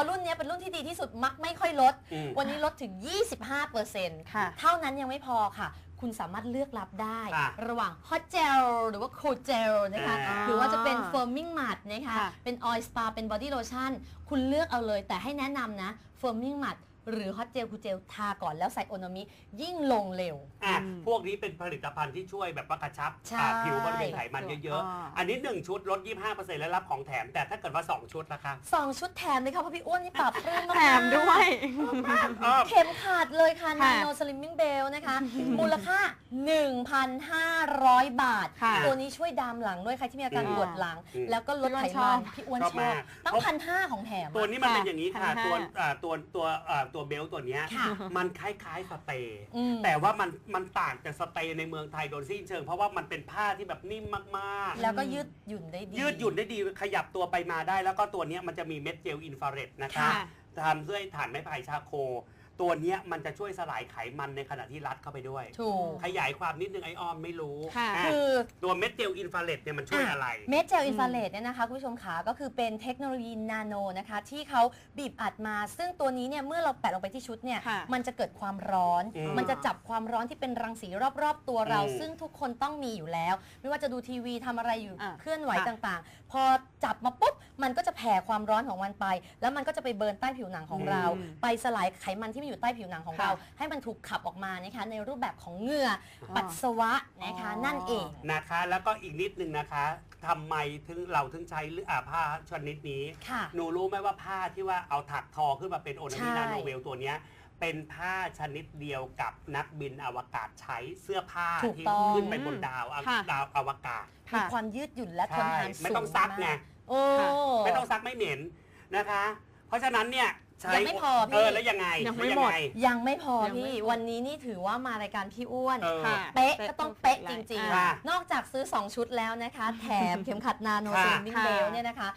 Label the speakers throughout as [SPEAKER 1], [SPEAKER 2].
[SPEAKER 1] ราะรุ่นเนี้ยเป็นรุ่นที่ดีที่สุดมักไม่ค่อยลด
[SPEAKER 2] อืม
[SPEAKER 1] วันนี้ลดถึง 25%
[SPEAKER 3] ค่ะ
[SPEAKER 1] เท่านั้นยังไม่พอค่ะ คุณสามารถเลือกรับได้
[SPEAKER 2] ค่ะ
[SPEAKER 1] ระหว่าง hot gel หรือว่า cold gel นะคะ
[SPEAKER 2] อ่า
[SPEAKER 1] หรือว่าจะเป็น firming matte นะคะ
[SPEAKER 3] ค่ะ
[SPEAKER 1] เป็น oil spa เป็น body lotion คุณเลือกเอาเลย แต่ให้แนะนำนะ firming matte หรือ hot gel cool gel ทาก่อนแล้วใส่โอนามิยิ่งลงเร็ว
[SPEAKER 2] อะ
[SPEAKER 3] อืม
[SPEAKER 2] พวกนี้เป็นผลิตภัณฑ์ที่ช่วยแบบว่ากระชับ
[SPEAKER 1] ใช่
[SPEAKER 2] อ่าผิวบริเวณไขมันเยอะ
[SPEAKER 3] อ่า
[SPEAKER 2] ๆ อันนี้ 1 ชุดลด 25%และรับของแถม แต่ถ้าเกิดว่า 2 ชุดนะคะ
[SPEAKER 1] สองชุดแถมเลยค่ะเพราะพี่อ้วนนี่ปรับปรื้มมาก
[SPEAKER 3] แถมด้วย
[SPEAKER 2] อ้อม
[SPEAKER 1] เข็มขาดเลยค่ะ
[SPEAKER 3] ค่ะ
[SPEAKER 1] Nano Slimming Bell นะคะ มูลค่า 1,500 บาท
[SPEAKER 3] ค่ะ
[SPEAKER 1] ตัวนี้ช่วยดามหลังด้วยใครที่มีอาการ
[SPEAKER 2] อืม
[SPEAKER 1] ปวดหลัง
[SPEAKER 2] อืม
[SPEAKER 1] แล้วก็ลดไข
[SPEAKER 3] พี่อ้วนช
[SPEAKER 1] มั
[SPEAKER 3] อนบ
[SPEAKER 1] พี่อ้วน
[SPEAKER 2] ชอบ
[SPEAKER 1] ชอ
[SPEAKER 2] มา
[SPEAKER 1] บ
[SPEAKER 2] ก
[SPEAKER 1] ตั้ง
[SPEAKER 2] เพราะ
[SPEAKER 1] พันห้าของแถมอะ
[SPEAKER 2] ตัวนี้มันเป็นอย่างนี้ค่ะ
[SPEAKER 3] 1,500
[SPEAKER 2] ตัวอ่าตัวตัวอ่าตัวเบลต์ตัวเนี้ย
[SPEAKER 1] ค่ะ
[SPEAKER 2] มันคล้ายๆสเตย์
[SPEAKER 1] อืม
[SPEAKER 2] แต่ว่ามันมันต่างจากสเตย์ในเมืองไทยโดยสิ้นเชิง เพราะว่ามันเป็นผ้าที่แบบนิ่มมาก
[SPEAKER 1] แล้วก็ยืดหยุ่นได้ดี
[SPEAKER 2] ๆยืดหยุ่นได้ดีขยับตัวไปมาได้ แล้วก็ตัวเนี้ยมันจะมีเม็ดเจลอินฟราเรดนะคะ
[SPEAKER 3] ค่ะ
[SPEAKER 2] ทำด้วยถ่านไม้ไผ่ชาโค ตัวเนี้ยมันจะช่วยสลายไขมันในขณะที่รัดเข้าไปด้วย
[SPEAKER 1] ถูก
[SPEAKER 2] ขยายความนิดนึงไอออมไม่รู้
[SPEAKER 3] ค่ะ
[SPEAKER 2] อะ
[SPEAKER 1] คือ
[SPEAKER 2] ตัวเม็ดเจลอินฟราเรดเนี่ยมันช่วยอะไร
[SPEAKER 1] เมดเจลอินฟราเรดเนี่ยนะคะคุณผู้ชมขาก็คือเป็นเทคโนโลยีนาโนนะคะ ที่เขาบีบอัดมา ซึ่งตัวนี้เนี่ยเมื่อเราแปะลงไปที่ชุดเนี่ย
[SPEAKER 3] ค่ะ
[SPEAKER 1] มันจะเกิดความร้อน
[SPEAKER 2] อืม
[SPEAKER 1] มันจะจับความร้อนที่เป็นรังสีรอบๆ ตัวเรา
[SPEAKER 2] อืม
[SPEAKER 1] ซึ่งทุกคนต้องมีอยู่แล้ว ไม่ว่าจะดูทีวีทำอะไรอยู่
[SPEAKER 3] อะ
[SPEAKER 1] เคลื่อนไหว
[SPEAKER 3] ค่ะ
[SPEAKER 1] ต่างๆ พอจับมาปุ๊บมันก็จะแผ่ความร้อนของมันไป แล้วมันก็จะไปเบิร์นใต้ผิวหนังของเรา
[SPEAKER 3] อืม
[SPEAKER 1] ไปสลายไขมันที่มันอยู่ใต้ผิวหนังของ
[SPEAKER 3] ค่ะ
[SPEAKER 1] เรา ให้มันถูกขับออกมานะคะในรูปแบบของเหงื่ออ
[SPEAKER 3] อ
[SPEAKER 1] ปัสสาวะนะคะ
[SPEAKER 3] อ๋อ
[SPEAKER 1] นั่นเอง
[SPEAKER 2] นะคะ แล้วก็อีกนิดนึงนะคะทำไมถึงเราถึงใช้เรื่องอ่าผ้าชนิดนี้
[SPEAKER 1] ค่ะ
[SPEAKER 2] หนูรู้ไหมว่าผ้าที่ว่าเอาถักทอขึ้นมาเป็นโอนามิ
[SPEAKER 1] ใช่
[SPEAKER 2] นาโนเวลตัวเนี้ยเป็นผ้าชนิดเดียวกับนักบินอวกาศใช้เสื้อผ้า
[SPEAKER 1] ถูก
[SPEAKER 2] ที่
[SPEAKER 1] ต้อง
[SPEAKER 2] ขึ้นไปบนดาวอะ
[SPEAKER 3] ค่ะ
[SPEAKER 2] ดาวอวกาศ
[SPEAKER 1] มี
[SPEAKER 3] ค่ะ
[SPEAKER 1] ความยืดหยุ่นและทน
[SPEAKER 2] ใช่
[SPEAKER 1] ทานสูง
[SPEAKER 2] ไม่ต้องซักไงา
[SPEAKER 1] กโอ้
[SPEAKER 3] ค่ะ
[SPEAKER 2] ไม่ต้องซักไม่เหม็นนะคะ เพราะฉะนั้นเนี่ย ใช้
[SPEAKER 1] ยังไม่พอพี่
[SPEAKER 2] เออแล้วยังไง
[SPEAKER 3] ยังไม่
[SPEAKER 2] แล้ว
[SPEAKER 3] หมด
[SPEAKER 2] ง
[SPEAKER 1] ยังไม่พอ
[SPEAKER 3] ยังไม่
[SPEAKER 1] พี่
[SPEAKER 3] พอ
[SPEAKER 1] วันนี้นี่ถือว่ามารายการพี่อ้วน
[SPEAKER 2] เออ
[SPEAKER 3] ค่ะ
[SPEAKER 1] เป๊ะก็ต้องเป๊ะจริง
[SPEAKER 2] ค่ะ
[SPEAKER 1] ๆ นอกจากซื้อ 2 ชุดแล้วนะคะ แถมเข็มขัดนาโน
[SPEAKER 2] ค่ะ
[SPEAKER 1] เซนดิ้ง
[SPEAKER 3] ค่ะ
[SPEAKER 1] เบลเนี่ยนะคะ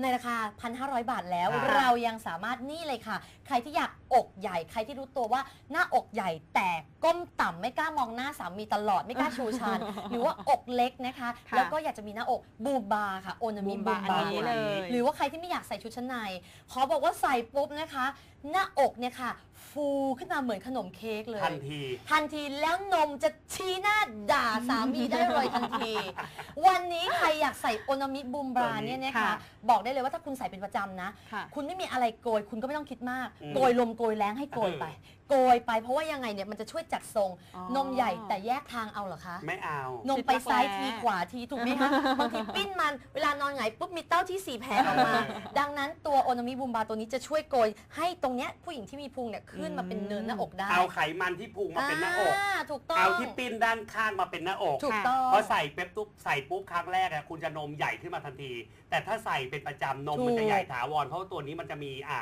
[SPEAKER 1] ในราคา 1,500 บาทแล้ว
[SPEAKER 2] ค่ะ
[SPEAKER 1] เรายังสามารถนี่เลยค่ะ ใครที่อยาก อกใหญ่ใครที่รู้ตัวว่าหน้าอกใหญ่แต่ก้มต่ำไม่กล้ามองหน้าสามีตลอดไม่กล้าชูชัน หรือว่าอกเล็กนะคะ
[SPEAKER 3] ค่ะ
[SPEAKER 1] แล้วก็อยากจะมีหน้าอกบูบาค่ะโอนามิ
[SPEAKER 3] บู
[SPEAKER 1] บู
[SPEAKER 3] บาอัน
[SPEAKER 1] บา
[SPEAKER 3] นี้เลย
[SPEAKER 1] หรือว่าใครที่ไม่อยากใส่ชุดชั้นในขอบอกว่าใส่ปุ๊บนะคะ หน้าอกเนี่ยค่ะ ฟูขึ้นมาเหมือนขนมเค้กเลย
[SPEAKER 2] ทันที
[SPEAKER 1] ทันทีแล้วนมจะชี้หน้าด่าสามีได้เลยทันที วันนี้ใครอยากใส่โอนามิบูมบราเนี่ยนะคะ
[SPEAKER 3] ค่ะ
[SPEAKER 1] บอกได้เลยว่าถ้าคุณใส่เป็นประจำนะ
[SPEAKER 3] ค่ะ
[SPEAKER 1] คุณไม่มีอะไรโกย คุณก็ไม่ต้องคิดมาก
[SPEAKER 2] อืม
[SPEAKER 1] โกยลมโกยแรงให้โกยไปโกยไปเพราะว่ายังไงเนี่ยมันจะช่วยจัดทรง
[SPEAKER 3] อ๋อ
[SPEAKER 1] นมใหญ่แต่แยกทางเอาเหรอคะ
[SPEAKER 2] ไม่เอา
[SPEAKER 1] นมไปซ้ายทีขวาทีถูกไหมคะ บางทีปิ้นมันเวลานอนหงายปุ๊บมีเต้าที่สี่แผลออกมา ดังนั้นตัวโอนามิบูมบาตัวนี้จะช่วยโกย ให้ตรงเนี้ยผู้หญิงที่มีพุงเนี่ยขึ้นมาเป็นเนินหน้าอกได้
[SPEAKER 2] เอาไขมันที่พุงมาเป็นหน้าอกา
[SPEAKER 1] ถูกต้อง
[SPEAKER 2] เอาที่ปิ้นด้านข้างมาเป็นหน้าอก
[SPEAKER 1] ถูกต้อง
[SPEAKER 2] พอใส่เป๊ปตุ๊บใส่ปุ๊บครั้งแรกอะคุณจะนมใหญ่ขึ้นมาทันที แต่ถ้าใส่เป็นประจำนม
[SPEAKER 1] ถูก
[SPEAKER 2] มันจะใหญ่ถาวรเพราะว่าตัวนี้มันจะมีอ่า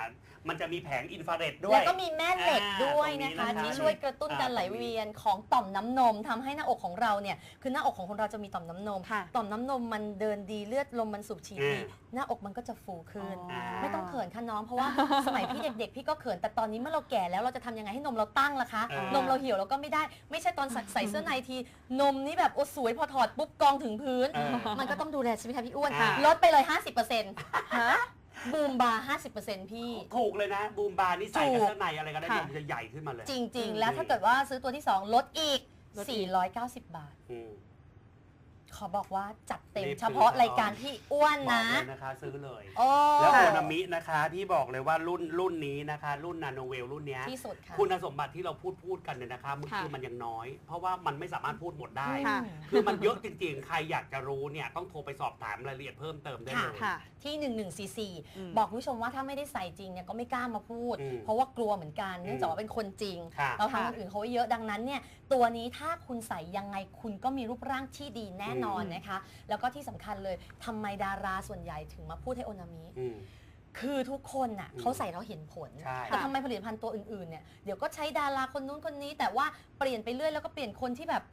[SPEAKER 2] มันจะมีแผงอินฟราเรดด้วย
[SPEAKER 1] แล้วก็มีแม่เหล็ก
[SPEAKER 2] อ่า
[SPEAKER 1] ด้วยนะคะ
[SPEAKER 2] ตรงนี้นะคะ
[SPEAKER 1] ที่ช่วยกระตุ้นการ
[SPEAKER 2] อ่า
[SPEAKER 1] ไหลเวียนของต่อมน้ำนมทำให้หน้าอกของเราเนี่ยคือหน้าอกของคนเราจะมีต่อมน้ำนม
[SPEAKER 3] ค่ะ
[SPEAKER 1] ต่อมน้ำนมมันเดินดีเลือดลมมันสูบฉีดดี
[SPEAKER 2] อ่า
[SPEAKER 1] หน้าอกมันก็จะฟูขึ้น
[SPEAKER 3] อ๋อ
[SPEAKER 1] ไม่ต้องเขินค่ะน้องเพราะว่าสมัยพี่เด็กๆ พี่ก็เขินแต่ตอนนี้เมื่อเราแก่แล้วเราจะทำยังไงให้นมเราตั้งล่ะคะ
[SPEAKER 2] เออ
[SPEAKER 1] นมเราเหี่ยวเราก็ไม่ได้ ไม่ใช่ตอนใส่ใส่เสื้อในทีนมนี่แบบโอ้สวยพอถอดปุ๊บกองถึงพื้น
[SPEAKER 2] เออ
[SPEAKER 1] มันก็ต้องดูแลใช่ไหมคะพี่อ้วน
[SPEAKER 2] ค่ะ
[SPEAKER 1] ลดไปเลย 50%
[SPEAKER 3] ฮะ
[SPEAKER 1] บูมบาร์50%พี่
[SPEAKER 2] ถูกเลยนะ บูมบาร์นี่ใส่กับ
[SPEAKER 1] ถูก
[SPEAKER 2] เสื้อในอะไรก็ได้
[SPEAKER 3] ค่ะ
[SPEAKER 2] นมจะใหญ่ขึ้นมาเลย
[SPEAKER 1] จริง
[SPEAKER 3] อืม
[SPEAKER 1] ๆแล้วถ้าเกิดว่าซื้อตัวที่ 2 ลดอีก
[SPEAKER 3] ลดอีก
[SPEAKER 1] 490 บาท
[SPEAKER 2] อืม
[SPEAKER 1] ขอบอกว่าจัดเต็ม
[SPEAKER 2] รีบซื้อ
[SPEAKER 1] เฉพาะรายการพี่อ้วน
[SPEAKER 2] บอก
[SPEAKER 1] นะ
[SPEAKER 2] เลยนะคะ ซื้อเลย
[SPEAKER 1] โอ้
[SPEAKER 2] แล้วโอนามินะคะที่บอกเลยว่ารุ่นรุ่นนี้นะคะ รุ่นนาโนเวลรุ่นเนี้ย
[SPEAKER 1] ที่สุดค่ะ
[SPEAKER 2] คุณสมบัติที่เราพูดพูดกันเนี่ยนะคะมัน
[SPEAKER 3] ค่ะ
[SPEAKER 2] คือมันยังน้อย เพราะว่ามันไม่สามารถพูดหมดได้
[SPEAKER 3] ค่ะ
[SPEAKER 2] คือมันเยอะจริงๆ ใครอยากจะรู้เนี่ยต้องโทรไปสอบถามรายละเอียดเพิ่มเติมได้เลย
[SPEAKER 3] ค่ะ
[SPEAKER 1] ที่1144
[SPEAKER 3] อืม
[SPEAKER 1] บอกคุณผู้ชมว่าถ้าไม่ได้ใส่จริงเนี่ยก็ไม่กล้ามาพูด
[SPEAKER 2] อืม
[SPEAKER 1] เพราะว่ากลัวเหมือนกัน เนื่องจากว่าเป็นคนจริง
[SPEAKER 2] ค่ะ
[SPEAKER 1] เราทำ
[SPEAKER 3] ค่ะ
[SPEAKER 1] คนอื่นเขาไว้เยอะดังนั้นเนี่ยตัวนี้ถ้าคุณใส่ยังไงคุณก็มีรูปร่างที่ดีแน่นอน
[SPEAKER 3] อืม
[SPEAKER 1] นะคะ แล้วก็ที่สำคัญเลยทำไมดาราส่วนใหญ่ถึงมาพูดให้โอนามิ
[SPEAKER 2] อืม
[SPEAKER 1] คือทุกคนน่ะ
[SPEAKER 2] อืม
[SPEAKER 1] เขาใส่แล้วเห็นผล
[SPEAKER 2] ใช่
[SPEAKER 1] แต่ทำไมผลิตภัณฑ์ตัวอื่นๆเนี่ยเดี๋ยวก็ใช้ดาราคนนู้นคนนี้ แต่ว่าเปลี่ยนไปเรื่อยแล้วก็เปลี่ยนคนที่แบบ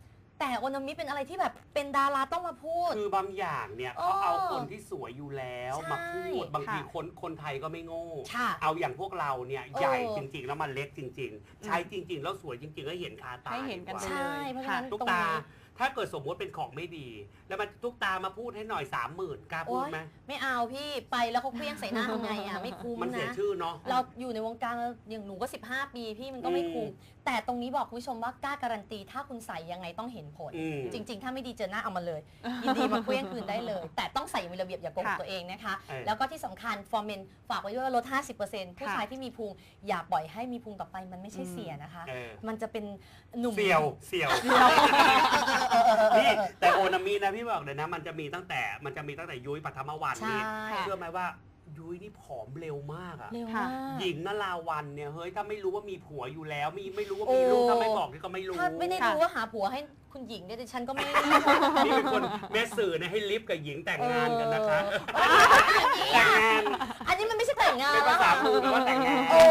[SPEAKER 1] แต่โอนามิเป็นอะไรที่แบบเป็นดาราต้องมาพูด
[SPEAKER 2] คือบางอย่างเนี่ย
[SPEAKER 1] อ๋อ
[SPEAKER 2] เขาเอาคนที่สวยอยู่แล้ว
[SPEAKER 1] ใช่
[SPEAKER 2] มาพูดบางที
[SPEAKER 3] ค่ะ
[SPEAKER 2] คนคนไทยก็ไม่โง่
[SPEAKER 1] ค่ะ
[SPEAKER 2] เอาอย่างพวกเราเนี่ย
[SPEAKER 1] เออ
[SPEAKER 2] ใหญ่จริง ๆ แล้วมันเล็กจริง ๆ ใช้จริง ๆ แล้วสวยจริงๆก็เห็นคาตา
[SPEAKER 3] ให้เห็นกัน
[SPEAKER 2] ดี
[SPEAKER 3] ไป
[SPEAKER 2] ว่า
[SPEAKER 1] ใช่เพราะฉะนั้น
[SPEAKER 2] ลูก
[SPEAKER 1] ตรง
[SPEAKER 2] ตา
[SPEAKER 1] นี้
[SPEAKER 2] ถ้าเกิดสมมติเป็นของไม่ดี แล้วมันทุกตามาพูดให้หน่อยสามหมื่นกล้าพูดไหม
[SPEAKER 1] ไม่เอาพี่ไปแล้วเขาเคลี้ยงใส่หน้าทำไงอะไม่คุ้ม
[SPEAKER 2] มันเสีย
[SPEAKER 1] นะ
[SPEAKER 2] ชื่อเนาะ
[SPEAKER 1] เราอยู่ในวงการอย่างหนูก็ 15 ปีพี่มันก็ไม่คุ้ม
[SPEAKER 2] อืม
[SPEAKER 1] แต่ตรงนี้บอกคุณผู้ชมว่ากล้าการันตี ถ้าคุณใส่ยังไงต้องเห็นผล
[SPEAKER 2] อืม
[SPEAKER 1] จริง ๆ ถ้าไม่ดีเจอหน้าเอามาเลยยินดีมาเคลี้ยงคืนได้เลย แต่ต้องใส่อย่างมีระเบียบอย่าโกง
[SPEAKER 3] ค่ะ
[SPEAKER 1] ตัวเองนะคะ
[SPEAKER 2] เออ
[SPEAKER 1] แล้วก็ที่สำคัญฟอร์เมนฝากไว้ด้วยว่าลด 50%ผู้ชายที่มีพุงอย่าปล่อยให้มีพุงต่อไปมันไม่ใช่เสียนะคะ
[SPEAKER 2] เออ
[SPEAKER 1] มันจะเป็นหนุ่ม
[SPEAKER 2] เสี่ยวเสี่ยวนี่แต่โอนามินะพี่บอกเลยนะ มันจะมีตั้งแต่มันจะมีตั้งแต่ยุ้ยปัทมวัน
[SPEAKER 1] ใช่
[SPEAKER 2] นี่
[SPEAKER 3] ค่ะ
[SPEAKER 2] เชื่อไหมว่ายุ้ยนี่ผอมเร็วมากอะ
[SPEAKER 1] เร็ว
[SPEAKER 3] ค่ะ
[SPEAKER 1] มาก
[SPEAKER 2] หญิงนราวันเนี่ยเฮ้ยถ้าไม่รู้ว่ามีผัวอยู่แล้วมีไม่รู้ว่า
[SPEAKER 1] โอ้
[SPEAKER 2] มีลูกถ้าไม่บอกนี่ก็ไม่รู้
[SPEAKER 1] ถ้าไม่ได้
[SPEAKER 3] ค่ะ
[SPEAKER 1] รู้ว่าหาผัวให้คุณหญิงเนี่ยดิฉันก็ไม่ได้
[SPEAKER 2] นี่เป็นคนแม่สื่อนะให้ลิฟต์กับหญิงแต่งงานกันนะคะ
[SPEAKER 1] เออ
[SPEAKER 2] แต่งงาน
[SPEAKER 1] อันนี้มันไม่ใช่แต่งงาน
[SPEAKER 2] เป็นภาษาพูดแปลว่าแต่งงาน
[SPEAKER 1] โอ้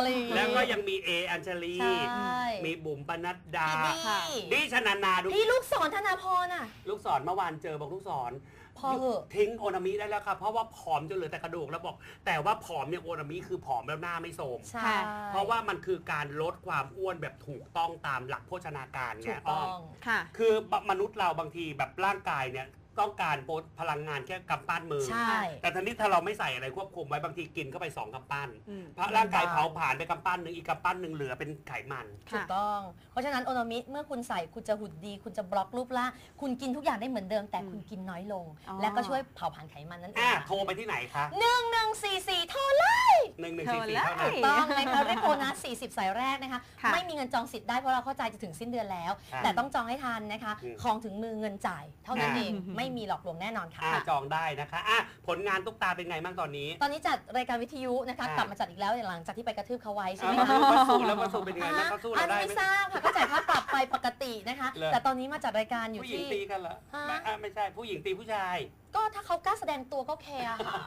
[SPEAKER 1] อะไรอย่างงี้
[SPEAKER 2] แล้วก็ยังมีเออัญชลี
[SPEAKER 1] ใช่
[SPEAKER 2] มีบุ๋มปนัดดา
[SPEAKER 1] พี่
[SPEAKER 3] ค่ะ
[SPEAKER 1] นี่
[SPEAKER 2] ดิชนันนาดู
[SPEAKER 1] พี่ลูกศรธนาพรอะ
[SPEAKER 2] ลูกศรเมื่อวานเจอบอกลูกศร
[SPEAKER 1] พอเหอะ
[SPEAKER 2] ทิ้งโอนามิได้แล้วครับเพราะว่าผอมจนเหลือแต่กระดูกแล้วบอก แต่ว่าผอมเนี่ยโอนามิคือผอมแล้วหน้าไม่โทรม
[SPEAKER 1] ใช่
[SPEAKER 3] ค่ะ
[SPEAKER 2] เพราะว่ามันคือการลดความอ้วนแบบถูกต้องตามหลักโภชนาการ
[SPEAKER 1] ถู
[SPEAKER 2] ไง
[SPEAKER 1] กต้อง
[SPEAKER 2] ม
[SPEAKER 3] ค่ะ
[SPEAKER 2] คือมนุษย์เราบางทีแบบร่างกายเนี่ย ต้องการโปรพลังงานแค่กำปั้นมือ
[SPEAKER 1] ใช่
[SPEAKER 2] แต่ทีนี้ถ้าเราไม่ใส่อะไรควบคุมไว้บางทีกินเข้าไปสองกำปั้น
[SPEAKER 3] อืม
[SPEAKER 2] เพราะร่างกายเผาผ่านไปกำปั้นหนึ่งอีกกำปั้นหนึ่งเหลือเป็นไขมัน
[SPEAKER 1] ถูกต้อง เพราะฉะนั้นโอโนมิเมื่อคุณใส่คุณจะหุ่นดี คุณจะบล็อกรูปร่างคุณกินทุกอย่างได้เหมือนเดิม แต่
[SPEAKER 3] อืม
[SPEAKER 1] คุณกินน้อยลง
[SPEAKER 3] อ๋อ
[SPEAKER 1] และก็ช่วยเผาผลาญไขมันนั่นเอ
[SPEAKER 2] อะ
[SPEAKER 1] ง
[SPEAKER 2] โทรไปที่ไหนคะ
[SPEAKER 1] หนึ่งหนึ่งสี่สี่โทรเลย
[SPEAKER 2] หนึ่งหนึ่ง
[SPEAKER 3] โทร
[SPEAKER 2] สี่สี่
[SPEAKER 3] เลย
[SPEAKER 2] เท่านั้น
[SPEAKER 1] ต้องนะคะรีบโทรนะ40 สายแรกนะคะ
[SPEAKER 3] ค่ะ
[SPEAKER 1] ไม่มีเงินจองสิทธิ์ได้เพราะเราเข้าใจจะถึงสิ้นเดือนแล้ว
[SPEAKER 2] ค่ะ
[SPEAKER 1] แต่ต้องจองให้ทันนะคะ
[SPEAKER 2] อืม
[SPEAKER 1] ของถึงมือเงินจ่าย เท่านั้น
[SPEAKER 2] อ่า
[SPEAKER 1] เองไม่มีหลอกลวงแน่นอนค่ะ
[SPEAKER 2] อะจองได้นะคะอะผลงานตุ๊กตาเป็นไงบ้างตอนนี้
[SPEAKER 1] ตอนนี้จัดรายการวิทยุนะคะ
[SPEAKER 2] อ่าก
[SPEAKER 1] กลับมาจัดอีกแล้วหลังจากที่ไปกระทืบเขาไว้ใช่ไหม
[SPEAKER 2] อะ
[SPEAKER 1] คะ
[SPEAKER 2] มาสู้แล้วมาสู้เป็นไงบ้างเขาสู้
[SPEAKER 1] อั
[SPEAKER 2] เรา
[SPEAKER 1] น
[SPEAKER 2] ได้
[SPEAKER 1] ไม่
[SPEAKER 2] ไหม
[SPEAKER 1] ทราบค่ะก็จ่ายค่าปรับไปปกตินะคะ
[SPEAKER 2] เหรอ
[SPEAKER 1] แต่ตอนนี้มาจัดรายการอยู่
[SPEAKER 2] ผู้หญิง
[SPEAKER 1] ที่
[SPEAKER 2] ตีกันเหรอ
[SPEAKER 1] ฮะ
[SPEAKER 2] ไม่อะไม่ใช่ผู้หญิงตีผู้ชาย
[SPEAKER 1] ก็ถ้าเขากล้าแสดงตัวก็แคร์ค่ะ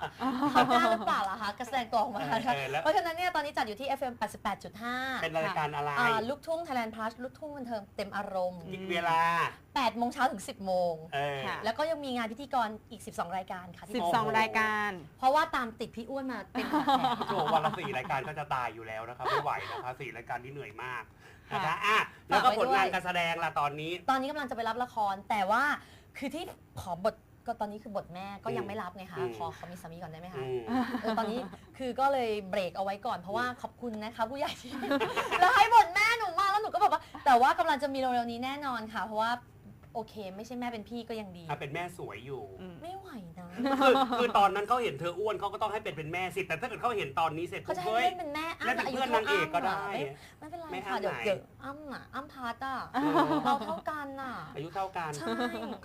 [SPEAKER 1] เขากล้าหรือเปล่าล่ะคะกล้าแสดงตัวออกมา
[SPEAKER 2] เออเออแล้ว
[SPEAKER 1] เพราะฉะนั้นเนี่ยตอนนี้จัดอยู่ที่ FM 88.5
[SPEAKER 2] เป็นรายการอะไร
[SPEAKER 1] อ่าลูกทุ่ง Thailand Plus ลูกทุ่งบันเทิงเต็มอารมณ์
[SPEAKER 2] กินเวลา
[SPEAKER 1] 8โมงเช้าถึง 10 โมง
[SPEAKER 2] เออ
[SPEAKER 3] ค่ะ
[SPEAKER 1] แล้วก็ยังมีงานพิธีกรอีก 12 รายการค่ะที่
[SPEAKER 3] สิบ
[SPEAKER 1] บอก
[SPEAKER 3] สองรายการ
[SPEAKER 1] เพราะว่าตามติดพี่อ้วนมาเป็นแขก
[SPEAKER 2] โอ้โหวันละสี่รายการก็จะตายอยู่แล้วนะครับไม่ไหวนะคะสี่รายการที่เหนื่อยมากนะคะ
[SPEAKER 3] ค่ะ
[SPEAKER 2] อะแล้วก็
[SPEAKER 1] ฝากไว้
[SPEAKER 2] ผลงาน
[SPEAKER 1] ด้วย
[SPEAKER 2] การแสดงล่ะตอนนี้
[SPEAKER 1] ตอนนี้กำลังจะไปรับละคร แต่ว่าคือที่ขอบท ก็ตอนนี้คือบทแม่ก็ยังไม่รับไงคะ
[SPEAKER 2] อืม
[SPEAKER 1] ขอขอมีสามีก่อนได้ไหมคะ
[SPEAKER 2] อืม
[SPEAKER 1] เออตอนนี้คือก็เลยเบรกเอาไว้ก่อนเพราะว่าขอบคุณนะคะผู้ใหญ่ที่ แล้วให้บทแม่หนูมาแล้วหนูก็บอกว่า แต่ว่ากำลังจะมีเร็วๆนี้แน่นอนค่ะ เพราะว่า โอเค ไม่ใช่แม่เป็นพี่ก็ยังดี
[SPEAKER 2] อะเป็นแม่สวยอยู่
[SPEAKER 3] อืม
[SPEAKER 1] ไม่ไหวนะ
[SPEAKER 2] คือคือตอนนั้นเขาเห็นเธออ้วนเขาก็ต้องให้เป็นเป็นแม่สิแต่ถ้าเกิดเขาเห็นตอนนี้เสร็จ
[SPEAKER 1] เขา
[SPEAKER 2] ปุ๊บ
[SPEAKER 1] จะให้
[SPEAKER 2] เฮ้ย
[SPEAKER 1] เล่นเป็นแม่อ้ำ
[SPEAKER 2] เล่นเป็น
[SPEAKER 1] อายุ
[SPEAKER 2] เพื่อนาง
[SPEAKER 1] เท่านอ้ำ
[SPEAKER 2] เอกก็ได้
[SPEAKER 1] ไม่เป็นไร
[SPEAKER 2] ไม่
[SPEAKER 1] ค่ะ
[SPEAKER 2] อ้ำ
[SPEAKER 1] เดี๋ยว
[SPEAKER 2] ไหน
[SPEAKER 1] เดี๋ยวอ้ำอะอ้ำพาร์ตอะ
[SPEAKER 2] เออ
[SPEAKER 1] เราเท่ากันอะ
[SPEAKER 2] อายุเท่ากัน
[SPEAKER 1] ใช่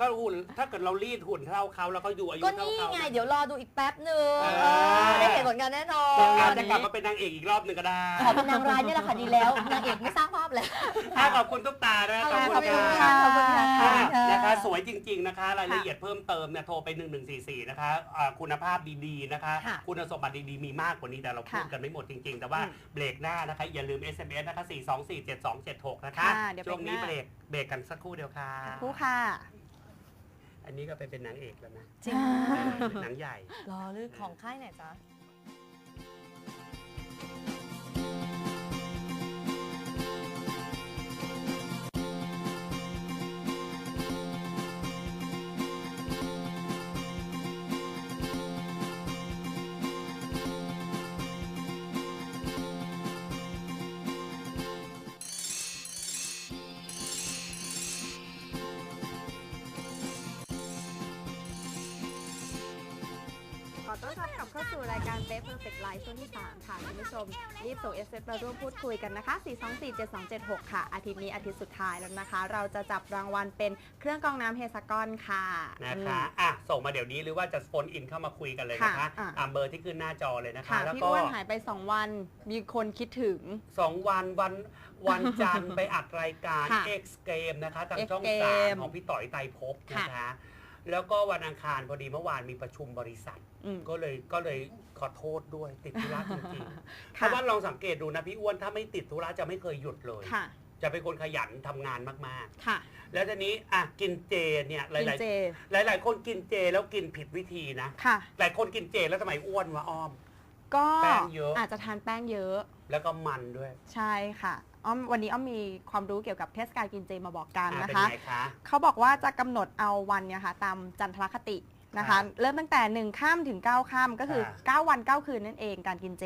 [SPEAKER 2] ก็หุ่นถ้าเกิดเรารีดหุ่นเท่าเขาแล้วก็อยู่อายุ
[SPEAKER 1] ก็
[SPEAKER 2] เท่า
[SPEAKER 1] นี่
[SPEAKER 2] เขา
[SPEAKER 1] ไงเดี๋ยวรอดูอีกแป๊บหนึ่ง
[SPEAKER 2] เออ
[SPEAKER 1] เออได้เห็นผลงานแน่นอน
[SPEAKER 2] อาจจะกลับมาเป็นนางเอกอีกรอบหนึ่งก็ได้
[SPEAKER 1] ขอเป็นนางร้ายเนี่ยแหละค่ะดีแล้วนางเอกไม่สร้างภาพแล้ว
[SPEAKER 2] อะขอบคุณทุกตาด้วย
[SPEAKER 1] ขอบคุณ
[SPEAKER 2] ขอบ
[SPEAKER 1] ค่ะ
[SPEAKER 2] ณ
[SPEAKER 1] ขอบคุณค่ะ
[SPEAKER 2] อะ
[SPEAKER 1] ขอบคุณค่ะ
[SPEAKER 2] นะคะส วยจริง ๆ นะคะ รายละเอียดเพิ่มเติมเนี่ยโทรไป 1144 นะคะอ่าคุณภาพดีๆนะคะ
[SPEAKER 1] ค่ะ
[SPEAKER 2] คุณสมบัติดีๆ มีมากกว่านี้แต่เราพูด
[SPEAKER 3] ค่ะ
[SPEAKER 2] กันไม่หมดจริง ๆ แต่ว่า
[SPEAKER 3] อืม
[SPEAKER 2] เบรกหน้านะคะ อย่าลืม SMS นะคะ 4247276 นะคะ
[SPEAKER 3] ค่ะเดี๋ยว
[SPEAKER 2] ช่วงนี้
[SPEAKER 3] เบ
[SPEAKER 2] เบ
[SPEAKER 3] ร
[SPEAKER 2] ร
[SPEAKER 3] ก
[SPEAKER 2] ก
[SPEAKER 3] หน้า
[SPEAKER 2] เบรกกันสักครู่เดียวค่ะ
[SPEAKER 3] ผู้ค่ะ
[SPEAKER 2] อันนี้ก็ไปเป็นนางเอกแล้วนะ
[SPEAKER 1] จริง
[SPEAKER 3] อ่า
[SPEAKER 2] เออเป็นหนังใหญ่
[SPEAKER 1] รอลึกของค่ายไหนจ๊ะ
[SPEAKER 4] รับกลับเข้าสู่รายการ Best Perfect Life ช่วงที่ 3 ค่ะ คุณผู้ชม รีบส่ง SMS มาร่วมพูดคุยกันนะคะ 4247276 ค่ะ อาทิตย์นี้อาทิตย์สุดท้ายแล้วนะคะ เราจะจับรางวัลเป็นเครื่องกรองน้ำเฮสกอนค่ะ
[SPEAKER 2] นะคะ
[SPEAKER 3] อืม
[SPEAKER 2] อะส่งมาเดี๋ยวนี้หรือว่าจะโฟนอินเข้ามาคุยกันเลยนะคะ
[SPEAKER 3] ค่ะอะ
[SPEAKER 2] ตามเบอร์ที่ขึ้นหน้าจอเลยนะคะ
[SPEAKER 3] ค่ะ
[SPEAKER 2] แล้ว
[SPEAKER 3] พี่
[SPEAKER 2] ก็
[SPEAKER 3] อ้วนหายไป 2 วัน มีคนคิดถึง
[SPEAKER 2] สองวันวันวันจันทร์ ไปอัดรายการ
[SPEAKER 3] ค่ะ
[SPEAKER 2] X Game นะคะทาง
[SPEAKER 3] X
[SPEAKER 2] ช่อง
[SPEAKER 3] Game
[SPEAKER 2] สามของพี่ต่อยไตรภพ
[SPEAKER 3] ค่ะ
[SPEAKER 2] นะคะ แล้วก็วันอังคารพอดีเมื่อวานมีประชุมบริษัท
[SPEAKER 3] อืม
[SPEAKER 2] ก็เลยก็เลยขอโทษด้วยติดธุระจริงๆเพ
[SPEAKER 3] ค่ะ
[SPEAKER 2] ราะว่าลองสังเกตดูนะพี่อ้วนถ้าไม่ติดธุระจะไม่เคยหยุดเลย
[SPEAKER 3] ค่ะ
[SPEAKER 2] จะเป็นคนขยันทำงานมาก
[SPEAKER 3] ค่ะ
[SPEAKER 2] ๆ แล้วทีนี้อะกินเจเนี่ยห
[SPEAKER 3] กิน
[SPEAKER 2] ลาย
[SPEAKER 3] เจ
[SPEAKER 2] ๆ หลาย ๆ คนกินเจแล้วกินผิดวิธีนะ
[SPEAKER 3] ค่ะ
[SPEAKER 2] หลายคนกินเจแล้วทำไมอ้วนวะอ้อม
[SPEAKER 3] ก็
[SPEAKER 2] แป้งเยอะ
[SPEAKER 3] อาจจะทานแป้งเยอะ
[SPEAKER 2] แล้วก็มันด้วย
[SPEAKER 3] ใช่ค่ะ อ้อมวันนี้อ้อมมีความรู้เกี่ยวกับเทศกาลกินเจมาบอกกัน
[SPEAKER 2] อ่า
[SPEAKER 3] นะ
[SPEAKER 2] เป็น
[SPEAKER 3] คะ
[SPEAKER 2] ไงคะ
[SPEAKER 3] เขาบอกว่าจะกำหนดเอาวันเนี่ยค่ะตามจันทรคตินะ
[SPEAKER 2] ครั
[SPEAKER 3] คะ
[SPEAKER 2] บ
[SPEAKER 3] เริ่มตั้งแต่1ข้ามถึง9ข้ามก็คือ
[SPEAKER 2] อ่า
[SPEAKER 3] 9 วัน 9 คืนนั่นเองการกินเจ